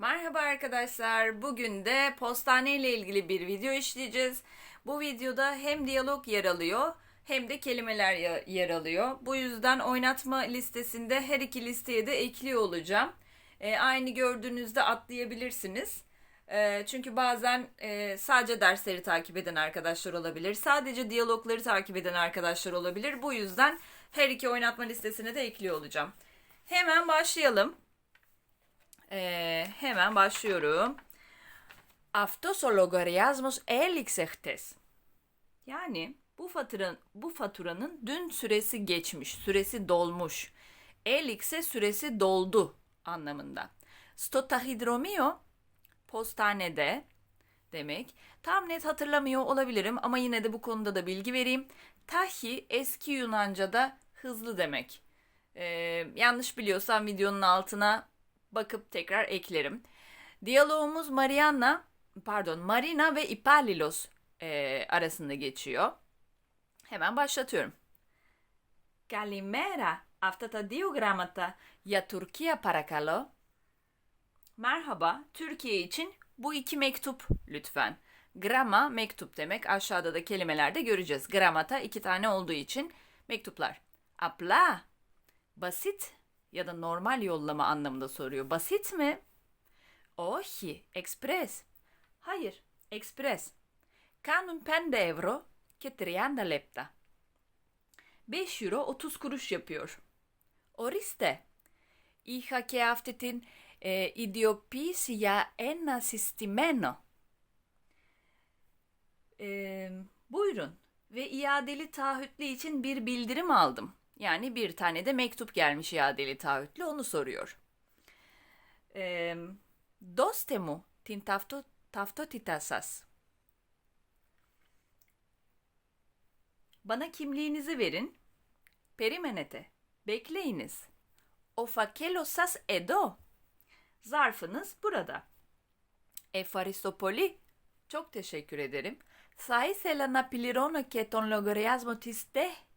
Merhaba arkadaşlar. Bugün de postane ile ilgili bir video işleyeceğiz. Bu videoda hem diyalog yer alıyor hem de kelimeler yer alıyor. Bu yüzden oynatma listesinde her iki listeye de ekliyor olacağım. E, aynı gördüğünüzde atlayabilirsiniz. E, çünkü bazen e, sadece dersleri takip eden arkadaşlar olabilir. Sadece diyalogları takip eden arkadaşlar olabilir. Bu yüzden her iki oynatma listesine de ekliyor olacağım. Hemen başlayalım. Ee, hemen başlıyorum. Αυτός ο λογαριασμός έληξε χτες. Yani bu faturanın bu faturanın dün süresi geçmiş, süresi dolmuş. Έληξε süresi doldu anlamında. Στο ταχυδρομείο postanede demek. Tam net hatırlamıyor olabilirim ama yine de bu konuda da bilgi vereyim. Tahi eski Yunanca'da hızlı demek. Ee, yanlış biliyorsam videonun altına bakıp tekrar eklerim. Diyalogumuz Mariana, pardon Marina ve Ipalilos e, arasında geçiyor. Hemen başlatıyorum. Kalimera, haftata diogramata ya Türkiye para parakalo. Merhaba, Türkiye için bu iki mektup lütfen. Grama mektup demek. Aşağıda da kelimelerde göreceğiz. Gramata iki tane olduğu için mektuplar. Apla, basit ya da normal yollama anlamında soruyor. Basit mi? Όχι, express. Hayır, express. Kanun 5 euro και 30 lepta. 5 euro 30 kuruş yapıyor. Ορίστε. Είχα και αυτή την ε, ιδιοποίηση για ένα συστημένο. Ee, buyurun ve iadeli taahhütlü için bir bildirim aldım. Yani bir tane de mektup gelmiş iadeli taahhütlü onu soruyor. E, Dostemu tin tafto, taftotitasas. Bana kimliğinizi verin. Perimenete. Bekleyiniz. O fakelosas edo. Zarfınız burada. Efaristopoli. Çok teşekkür ederim. Sai selana pilirono keton logoriasmo tisteh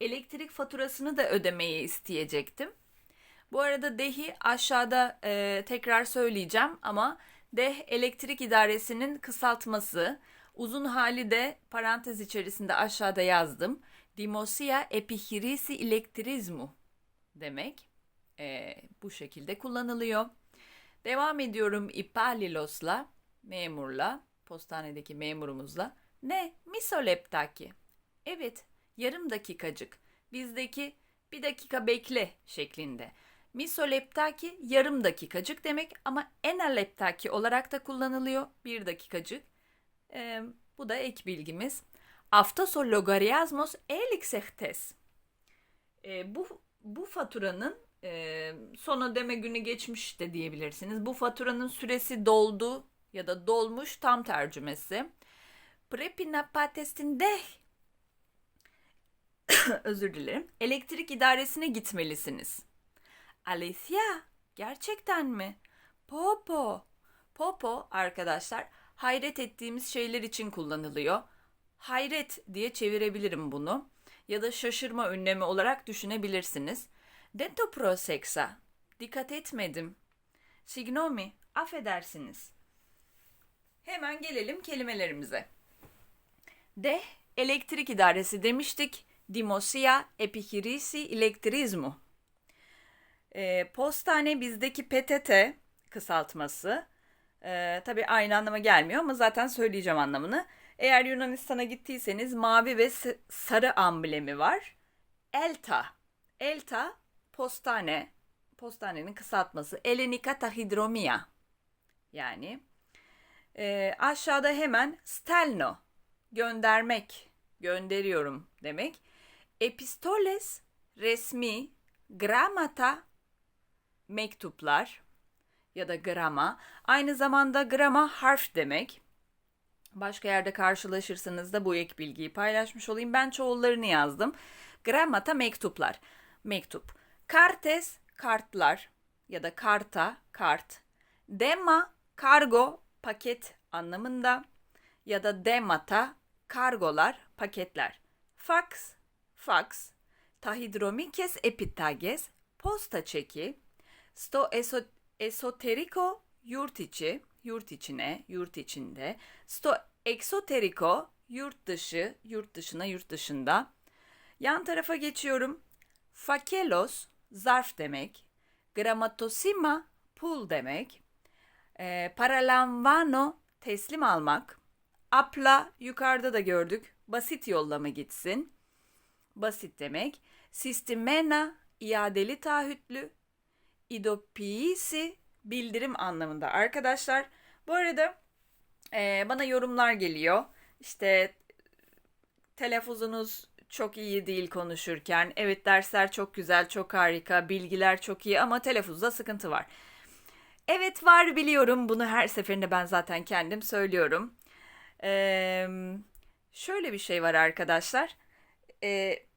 Elektrik faturasını da ödemeyi isteyecektim. Bu arada DEH'i aşağıda e, tekrar söyleyeceğim ama DEH elektrik idaresinin kısaltması. Uzun hali de parantez içerisinde aşağıda yazdım. Dimosia Epihirisi Elektrizmu demek. E, bu şekilde kullanılıyor. Devam ediyorum Ipalilos'la, memurla, postanedeki memurumuzla. Ne? Misoleptaki. Evet, yarım dakikacık. Bizdeki bir dakika bekle şeklinde. Misoleptaki yarım dakikacık demek ama enaleptaki olarak da kullanılıyor. Bir dakikacık. Ee, bu da ek bilgimiz. Aftaso logariasmos elixehtes. Ee, bu, bu faturanın e, son ödeme günü geçmiş de diyebilirsiniz. Bu faturanın süresi doldu ya da dolmuş tam tercümesi. Prepina patestinde özür dilerim. Elektrik idaresine gitmelisiniz. Alicia, gerçekten mi? Popo. Popo arkadaşlar hayret ettiğimiz şeyler için kullanılıyor. Hayret diye çevirebilirim bunu. Ya da şaşırma ünlemi olarak düşünebilirsiniz. Dento prosexa. Dikkat etmedim. Signomi. Affedersiniz. Hemen gelelim kelimelerimize. De elektrik idaresi demiştik. Dimosia epihirisi elektrizmu. E, postane bizdeki PTT kısaltması. E, tabii aynı anlama gelmiyor ama zaten söyleyeceğim anlamını. Eğer Yunanistan'a gittiyseniz mavi ve sarı amblemi var. ELTA. ELTA postane. Postanenin kısaltması. Elenika tahidromia. Yani e, aşağıda hemen stelno. Göndermek. Gönderiyorum demek. Epistoles resmi. Gramata mektuplar ya da grama. Aynı zamanda grama harf demek. Başka yerde karşılaşırsanız da bu ek bilgiyi paylaşmış olayım. Ben çoğullarını yazdım. Gramata mektuplar. Mektup. Kartes kartlar ya da karta kart. Dema kargo paket anlamında ya da demata kargolar paketler. Fax fax. Tahidromikes epitages posta çeki. Sto eso esoteriko yurt içi, yurt içine, yurt içinde. Sto exoterico yurt dışı, yurt dışına, yurt dışında. Yan tarafa geçiyorum. Fakelos zarf demek. Grammatosima pul demek. E, paralanvano teslim almak. Apla yukarıda da gördük. Basit yollama gitsin. Basit demek. Sistemena iadeli taahhütlü. İdopiisi bildirim anlamında arkadaşlar. Bu arada e, bana yorumlar geliyor. İşte telaffuzunuz çok iyi değil konuşurken. Evet dersler çok güzel, çok harika, bilgiler çok iyi ama telaffuzda sıkıntı var. Evet var biliyorum. Bunu her seferinde ben zaten kendim söylüyorum. Ee, şöyle bir şey var arkadaşlar. Ee,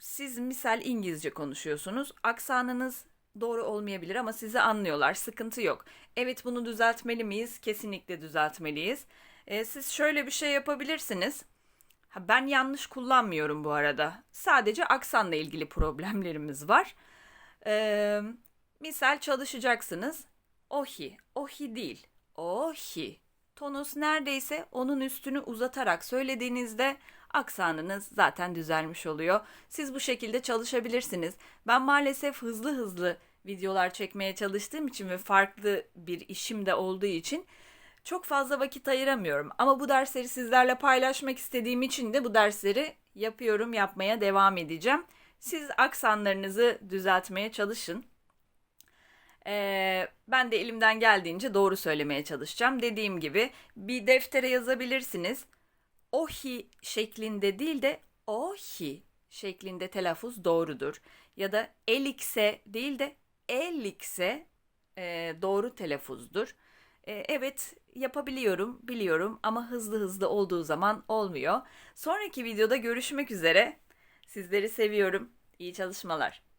siz misal İngilizce konuşuyorsunuz. Aksanınız doğru olmayabilir ama sizi anlıyorlar. Sıkıntı yok. Evet bunu düzeltmeli miyiz? Kesinlikle düzeltmeliyiz. Ee, siz şöyle bir şey yapabilirsiniz. Ha, ben yanlış kullanmıyorum bu arada. Sadece aksanla ilgili problemlerimiz var. Ee, misal çalışacaksınız. Ohi, ohi değil. Ohi. Tonus neredeyse onun üstünü uzatarak söylediğinizde aksanınız zaten düzelmiş oluyor. Siz bu şekilde çalışabilirsiniz. Ben maalesef hızlı hızlı videolar çekmeye çalıştığım için ve farklı bir işim de olduğu için çok fazla vakit ayıramıyorum. Ama bu dersleri sizlerle paylaşmak istediğim için de bu dersleri yapıyorum, yapmaya devam edeceğim. Siz aksanlarınızı düzeltmeye çalışın. Ee, ben de elimden geldiğince doğru söylemeye çalışacağım. Dediğim gibi bir deftere yazabilirsiniz. Ohi şeklinde değil de ohi şeklinde telaffuz doğrudur. Ya da elikse değil de elikse e, doğru telaffuzdur. E, evet yapabiliyorum, biliyorum ama hızlı hızlı olduğu zaman olmuyor. Sonraki videoda görüşmek üzere. Sizleri seviyorum. İyi çalışmalar.